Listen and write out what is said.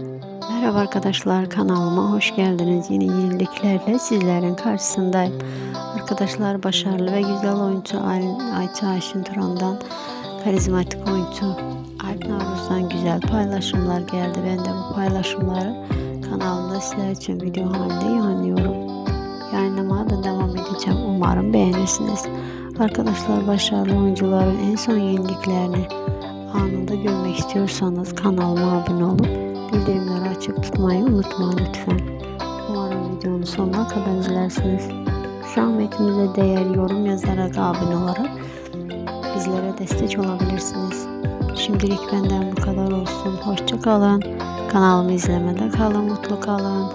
Merhaba arkadaşlar kanalıma hoş geldiniz. Yeni yeniliklerle sizlerin karşısındayım. Arkadaşlar başarılı ve güzel oyuncu Ay- Ayça Ayşin Turan'dan karizmatik oyuncu Alp Navruz'dan güzel paylaşımlar geldi. Ben de bu paylaşımları kanalımda sizler için video halinde yayınlıyorum. Yayınlamaya da devam edeceğim. Umarım beğenirsiniz. Arkadaşlar başarılı oyuncuların en son yeniliklerini anında görmek istiyorsanız kanalıma abone olup bildirimleri açık tutmayı unutmayın lütfen. Umarım videonun sonuna kadar izlersiniz. Zahmetimize değer yorum yazarak abone olarak bizlere destek olabilirsiniz. Şimdilik benden bu kadar olsun. Hoşça kalın. Kanalımı izlemede kalın. Mutlu kalın.